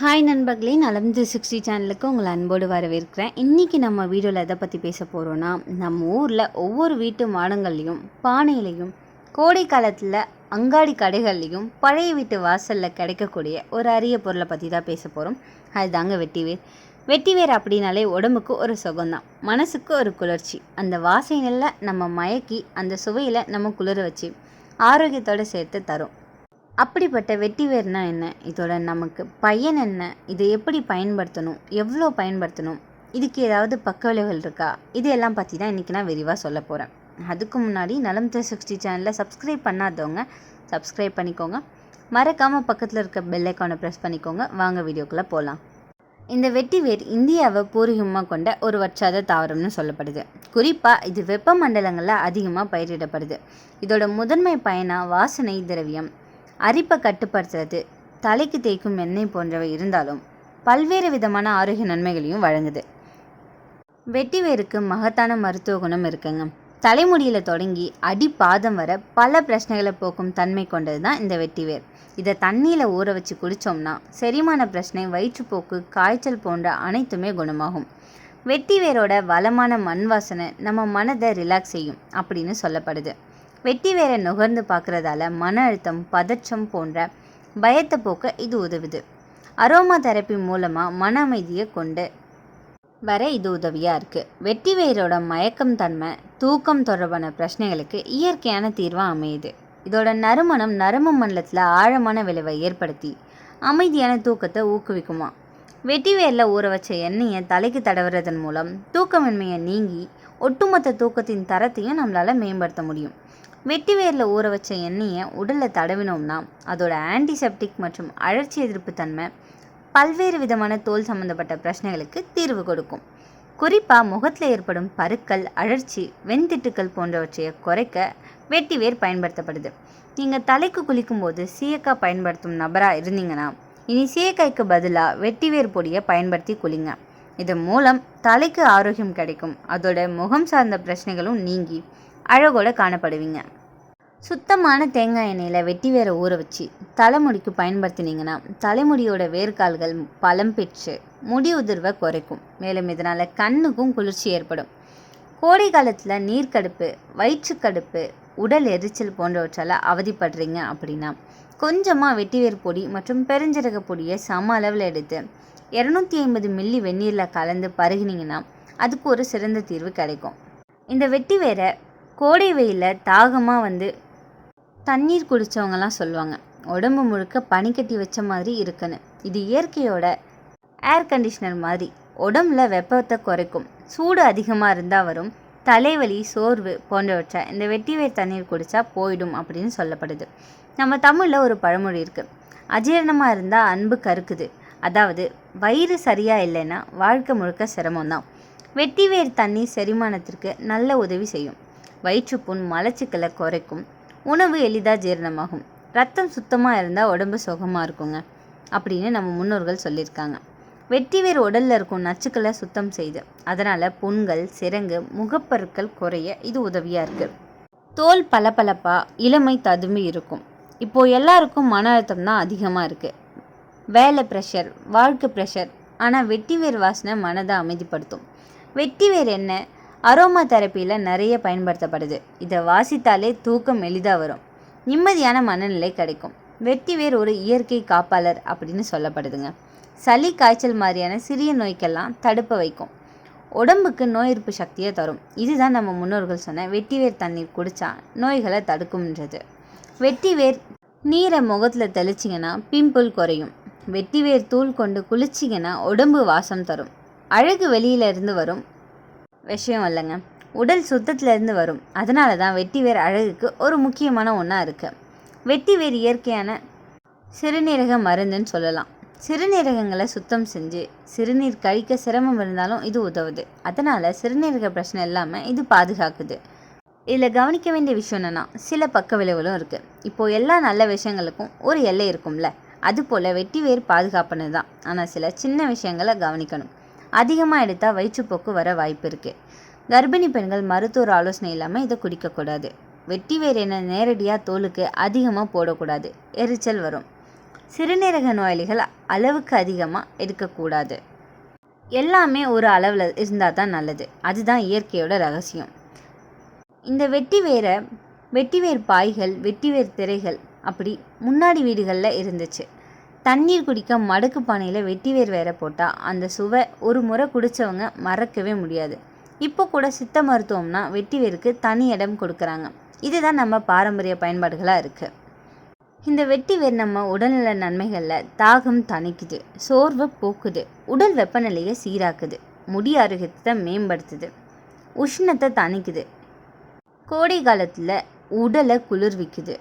Hi நண்பர்களே. நலம் தி sixty சேனலுக்கு உங்களை அன்போடு வரவேற்கிறேன். இன்றைக்கி நம்ம வீடியோவில் எதை பற்றி பேச போகிறோன்னா நம்ம ஊரில் ஒவ்வொரு வீட்டு மாடங்கள்லேயும் பானையிலையும் கோடை காலத்தில் அங்காடி கடைகள்லேயும் பழைய வீட்டு வாசலில் கிடைக்கக்கூடிய ஒரு அரிய பொருளை பற்றி தான் பேச போகிறோம் அதுதாங்க வெட்டிவேர் வெட்டிவேர் அப்படின்னாலே உடம்புக்கு ஒரு சுகம்தான். மனசுக்கு ஒரு குளிர்ச்சி. அந்த வாசனையில் நம்ம மயக்கி அந்த சுவையில் நம்ம குளிர வச்சு ஆரோக்கியத்தோடு சேர்த்து தரும். அப்படிப்பட்ட வெட்டிவேர்னா என்ன? இதோட நமக்கு பயன் என்ன? இதை எப்படி பயன்படுத்தணும்? எவ்வளோ பயன்படுத்தணும்? இதுக்கு ஏதாவது பக்க விளைவுகள் இருக்கா? இது எல்லாம் பற்றி தான் இன்றைக்கி நான் விரிவாக சொல்ல போகிறேன் அதுக்கு முன்னாடி நலம் த்ரீ சிக்ஸ்டி சேனலை சப்ஸ்கிரைப் பண்ணாதவங்க சப்ஸ்கிரைப் பண்ணிக்கோங்க. மறக்காமல் பக்கத்தில் இருக்க பெல் ஐக்கானை ப்ரெஸ் பண்ணிக்கோங்க. வாங்க வீடியோக்குள்ளே போகலாம் இந்த வெட்டிவேர் இந்தியாவை பூர்வீகமாக கொண்ட ஒரு வற்றாத தாவரம்னு சொல்லப்படுது. குறிப்பாக இது வெப்பமண்டலங்களில் அதிகமாக பயிரிடப்படுது. இதோட முதன்மை பயனாக வாசனை திரவியம். அரிப்பை கட்டுப்படுத்துறது தலைக்கு தேய்க்கும் எண்ணெய் போன்றவை இருந்தாலும் பல்வேறு விதமான ஆரோக்கிய நன்மைகளையும் வழங்குது. வெட்டி வேருக்கு மகத்தான மருத்துவ குணம் இருக்குங்க. தலைமுடியில் தொடங்கி அடி பாதம் வர பல பிரச்சனைகளை போக்கும் தன்மை கொண்டது தான் இந்த வெட்டிவேர். இதை தண்ணியில் ஊற வச்சு குடித்தோம்னா செரிமான பிரச்சனை வயிற்றுப்போக்கு காய்ச்சல் போன்ற அனைத்துமே குணமாகும். வெட்டிவேரோட வளமான மண் வாசனை நம்ம மனதை ரிலாக்ஸ் செய்யும் அப்படின்னு சொல்லப்படுது. வெட்டி வேரை நுகர்ந்து பார்க்குறதால மன அழுத்தம் பதற்றம் போன்ற பயத்தை போக்க இது உதவுது. அரோமா தெரப்பி மூலமாக மன அமைதியை கொண்டு வர இது உதவியாக இருக்குது வெட்டி வேரோட மயக்கம் தன்மை தூக்கம் தொடர்பான பிரச்சனைகளுக்கு இயற்கையான தீர்வாக அமையுது. இதோட நறுமணம் நறும மண்டலத்தில் ஆழமான விளைவை ஏற்படுத்தி அமைதியான தூக்கத்தை ஊக்குவிக்குமா. வெட்டிவேரில் ஊற வச்ச எண்ணெயை தலைக்கு தடவுறதன் மூலம் தூக்கமின்மையை நீங்கி ஒட்டுமொத்த தூக்கத்தின் தரத்தையும் நம்மளால் மேம்படுத்த முடியும். வெட்டி வேரில் ஊற வச்ச எண்ணெயை உடலில் தடவினோம்னா அதோட ஆன்டிசெப்டிக் மற்றும் அழற்சி எதிர்ப்பு தன்மை பல்வேறு விதமான தோல் சம்மந்தப்பட்ட பிரச்சனைகளுக்கு தீர்வு கொடுக்கும். குறிப்பாக முகத்தில் ஏற்படும் பருக்கள் அழற்சி வெண்திட்டுக்கள் போன்றவற்றை குறைக்க வெட்டிவேர் பயன்படுத்தப்படுது. நீங்கள் தலைக்கு குளிக்கும்போது சீயக்காய் பயன்படுத்தும் நபராக இருந்தீங்கன்னா இனி சீயக்காய்க்கு பதிலாக வெட்டிவேர் பொடியை பயன்படுத்தி குளிங்க. இதன் மூலம் தலைக்கு ஆரோக்கியம் கிடைக்கும். அதோட முகம் சார்ந்த பிரச்சனைகளும் நீங்கி அழகோடு காணப்படுவீங்க. சுத்தமான தேங்காய் எண்ணெயில் வெட்டி வேற ஊற வச்சு தலைமுடிக்கு பயன்படுத்தினீங்கன்னா தலைமுடியோட வேர்க்கால்கள் பலம் பெற்று முடி உதிர்வை குறைக்கும். மேலும் இதனால் கண்ணுக்கும் குளிர்ச்சி ஏற்படும். கோடை காலத்தில் நீர்க்கடுப்பு வயிற்றுக்கடுப்பு உடல் எரிச்சல் போன்றவற்றால் அவதிப்படுறீங்க அப்படின்னா கொஞ்சமாக வெட்டிவேர் பொடி மற்றும் பெருஞ்சீரக பொடியை சம அளவில் எடுத்து இரநூத்தி ஐம்பது மில்லி வெந்நீரில் கலந்து பருகினீங்கன்னா அதுக்கு ஒரு சிறந்த தீர்வு கிடைக்கும். இந்த வெட்டி வேரை கோடை வெயிலில் தாகமாக வந்து தண்ணீர் குடித்தவங்கலாம் சொல்லுவாங்க. உடம்பு முழுக்க பனிக்கட்டி வச்ச மாதிரி இருக்குன்னு. இது இயற்கையோட ஏர் கண்டிஷனர் மாதிரி. உடம்புல வெப்பத்தை குறைக்கும். சூடு அதிகமாக இருந்தால் வரும். தலைவலி சோர்வு போன்றவற்றை இந்த வெட்டிவேர் தண்ணீர் குடித்தா போயிடும் அப்படின்னு சொல்லப்படுது. நம்ம தமிழில் ஒரு பழமொழி இருக்குது அஜீரணமாக இருந்தால் அன்பு கருக்குது. அதாவது வயிறு சரியாக இல்லைன்னா வாழ்க்கை முழுக்க சிரமம்தான். வெட்டிவேர் தண்ணி செரிமானத்திற்கு நல்ல உதவி செய்யும். வயிற்றுப்புண் மலச்சிக்கலை குறைக்கும். உணவு எளிதாக ஜீரணமாகும். ரத்தம் சுத்தமாக இருந்தால் உடம்பு சுகமாக இருக்குங்க அப்படின்னு நம்ம முன்னோர்கள் சொல்லியிருக்காங்க. வெட்டிவேர் உடலில் இருக்கும் நச்சுக்களை சுத்தம் செய்து அதனால் புண்கள் சிரங்கு முகப்பருக்கள் குறைய இது உதவியாக இருக்குது தோல் பளபளப்பாக இளமை ததும்பி இருக்கும். இப்போது எல்லாருக்கும் மன அழுத்தம் தான் அதிகமாக இருக்குது வேலை ப்ரெஷர் வாழ்க்கை ப்ரெஷர் ஆனால் வெட்டிவேர் வாசனை மனதை அமைதிப்படுத்தும். வெட்டிவேர் என்ன? அரோமா தெரப்பியில் நிறைய பயன்படுத்தப்படுது. இதை வாசித்தாலே தூக்கம் எளிதாக வரும். நிம்மதியான மனநிலை கிடைக்கும். வெட்டிவேர் ஒரு இயற்கை காப்பாளர் அப்படின்னு சொல்லப்படுதுங்க. சளி காய்ச்சல் மாதிரியான சிறிய நோய்க்கெல்லாம் தடுப்ப வைக்கும். உடம்புக்கு நோய் எதிர்ப்பு சக்தியை தரும். இதுதான் நம்ம முன்னோர்கள் சொன்ன வெட்டிவேர் தண்ணீர் குடித்தா நோய்களை தடுக்கும்ன்றது. வெட்டிவேர் நீரை முகத்தில் தெளிச்சிங்கன்னா பிம்பிள் குறையும். வெட்டிவேர் தூள் கொண்டு குளிச்சிங்கன்னா உடம்பு வாசம் தரும். அழகு வெளியிலிருந்து வரும். விஷயம் இல்லைங்க. உடல் சுத்தத்திலேருந்து வரும். அதனால தான் வெட்டிவேர் அழகுக்கு ஒரு முக்கியமான ஒன்றா இருக்குது வெட்டிவேர் இயற்கையான சிறுநீரக மருந்துன்னு சொல்லலாம். சிறுநீரகங்களை சுத்தம் செஞ்சு சிறுநீர் கழிக்க சிரமம் இருந்தாலும் இது உதவுது. அதனால் சிறுநீரக பிரச்சனை இல்லாமல் இது பாதுகாக்குது. இதில் கவனிக்க வேண்டிய விஷயம் என்னென்னா சில பக்க விளைவுகளும் இருக்குது இப்போது எல்லா நல்ல விஷயங்களுக்கும் ஒரு எல்லை இருக்கும்ல. அதுபோல் வெட்டி வேர் பாதுகாப்புன்னு தான் ஆனால் சில சின்ன விஷயங்களை கவனிக்கணும். அதிகமாக எடுத்தால் வயிற்றுப்போக்கு வர வாய்ப்பு இருக்குது கர்ப்பிணி பெண்கள் மருத்துவர் ஆலோசனை இல்லாமல் இதை குடிக்கக்கூடாது வெட்டி வேர் என்ன நேரடியாக தோலுக்கு அதிகமாக போடக்கூடாது. எரிச்சல் வரும். சிறுநீரக நோயாளிகள் அளவுக்கு அதிகமாக எடுக்கக்கூடாது எல்லாமே ஒரு அளவில் இருந்தால் தான் நல்லது. அதுதான் இயற்கையோட ரகசியம். இந்த வெட்டி வேரை வெட்டிவேர் பாய்கள் வெட்டிவேர் திரைகள் அப்படி முன்னாடி வீடுகளில் இருந்துச்சு. தண்ணீர் குடிக்க மடக்கு பானையில் வெட்டிவேர் வேற போட்டால் அந்த சுவை ஒரு முறை குடித்தவங்க மறக்கவே முடியாது. இப்போ கூட சித்த மருத்துவம்னா வெட்டிவேருக்கு தனி இடம் கொடுக்குறாங்க. இதுதான் நம்ம பாரம்பரிய பயன்பாடுகளாக இருக்குது இந்த வெட்டிவேர் நம்ம உடல்நல நன்மைகளில் தாகம் தணிக்குது சோர்வை போக்குது உடல் வெப்பநிலையை சீராக்குது முடி ஆரோக்கியத்தை மேம்படுத்துது உஷ்ணத்தை தணிக்குது. கோடை காலத்தில் உடலை குளிர்விக்குது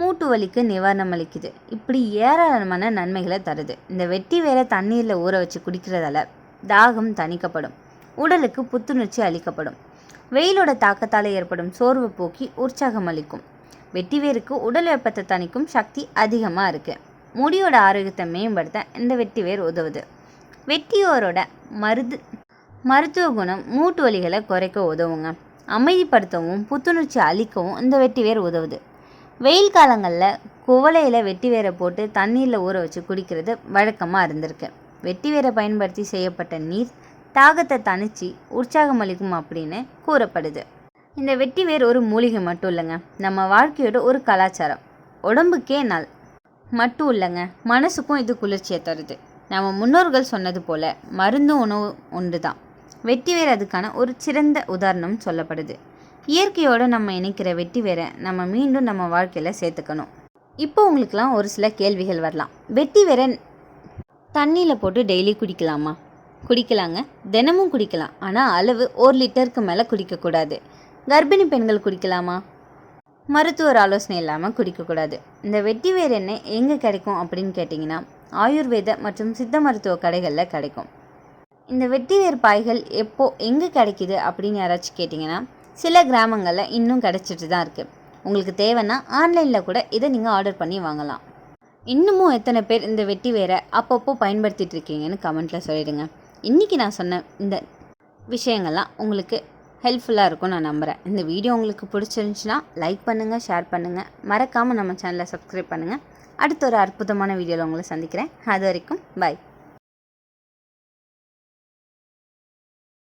மூட்டு வலிக்கு நிவாரணம் அளிக்குது. இப்படி ஏராளமான நன்மைகளை தருது. இந்த வெட்டி வேலை தண்ணீரில் ஊற வச்சு குடிக்கிறதால தாகம் தணிக்கப்படும். உடலுக்கு புத்துணர்ச்சி அளிக்கப்படும். வெயிலோட தாக்கத்தால் ஏற்படும் சோர்வு போக்கி உற்சாகம் அளிக்கும். வெட்டிவேருக்கு உடல் வெப்பத்தை தணிக்கும் சக்தி அதிகமாக இருக்குது முடியோட ஆரோக்கியத்தை மேம்படுத்த இந்த வெட்டிவேர் உதவுது. வெட்டியோரோட மருது மருத்துவ குணம் மூட்டு வலிகளை குறைக்க உதவுங்க. அமைதிப்படுத்தவும் புத்துணர்ச்சி அளிக்கவும் இந்த வெட்டிவேர் உதவுது. வெயில் காலங்களில் குவளையில் வெட்டி வேரை போட்டு தண்ணீரில் ஊற வச்சு குடிக்கிறது வழக்கமாக இருந்திருக்கு. வெட்டி வேரை பயன்படுத்தி செய்யப்பட்ட நீர் தாகத்தை தணிச்சு உற்சாகம் அளிக்கும் அப்படின்னு கூறப்படுது. இந்த வெட்டி வேர் ஒரு மூலிகை மட்டும் இல்லைங்க. நம்ம வாழ்க்கையோட ஒரு கலாச்சாரம். உடம்புக்கே நல். மட்டும் இல்லைங்க. மனசுக்கும் இது குளிர்ச்சியை தருது. நம்ம முன்னோர்கள் சொன்னது போல் மருந்து உணவு ஒன்று தான் வெட்டி வேர் அதுக்கான ஒரு சிறந்த உதாரணம் சொல்லப்படுது. இயற்கையோடு நம்ம இணைக்கிற வெட்டி வேற நம்ம மீண்டும் நம்ம வாழ்க்கையில் சேர்த்துக்கணும். இப்போ உங்களுக்குலாம் ஒரு சில கேள்விகள் வரலாம். வெட்டி வேற தண்ணியில் போட்டு டெய்லி குடிக்கலாமா? குடிக்கலாங்க. தினமும் குடிக்கலாம். ஆனால் அளவு ஒரு லிட்டருக்கு மேலே குடிக்கக்கூடாது கர்ப்பிணி பெண்கள் குடிக்கலாமா? மருத்துவர் ஆலோசனை இல்லாமல் குடிக்கக்கூடாது இந்த வெட்டி வேர் எண்ணெய் எங்கே கிடைக்கும் அப்படின்னு கேட்டிங்கன்னா ஆயுர்வேத மற்றும் சித்த மருத்துவ கடைகளில் கிடைக்கும். இந்த வெட்டி வேர் பாய்கள் எப்போ எங்கே கிடைக்குது அப்படின்னு யாராச்சும் கேட்டிங்கன்னா சில கிராமங்களில் இன்னும் கிடச்சிட்டு தான் இருக்குது உங்களுக்கு தேவைன்னா ஆன்லைனில் கூட இதை நீங்கள் ஆர்டர் பண்ணி வாங்கலாம். இன்னமும் எத்தனை பேர் இந்த வெட்டி வேரை அப்பப்போ பயன்படுத்திகிட்டு இருக்கீங்கன்னு கமெண்ட்டில் சொல்லிடுங்க. இன்றைக்கி நான் சொன்ன இந்த விஷயங்கள்லாம் உங்களுக்கு ஹெல்ப்ஃபுல்லாக இருக்கும் நான் நம்புகிறேன் இந்த வீடியோ உங்களுக்கு பிடிச்சிருந்துச்சுன்னா லைக் பண்ணுங்கள் ஷேர் பண்ணுங்கள் மறக்காமல் நம்ம சேனலை சப்ஸ்கிரைப் பண்ணுங்கள் அடுத்த ஒரு அற்புதமான வீடியோவில் உங்களை சந்திக்கிறேன். அது வரைக்கும் பை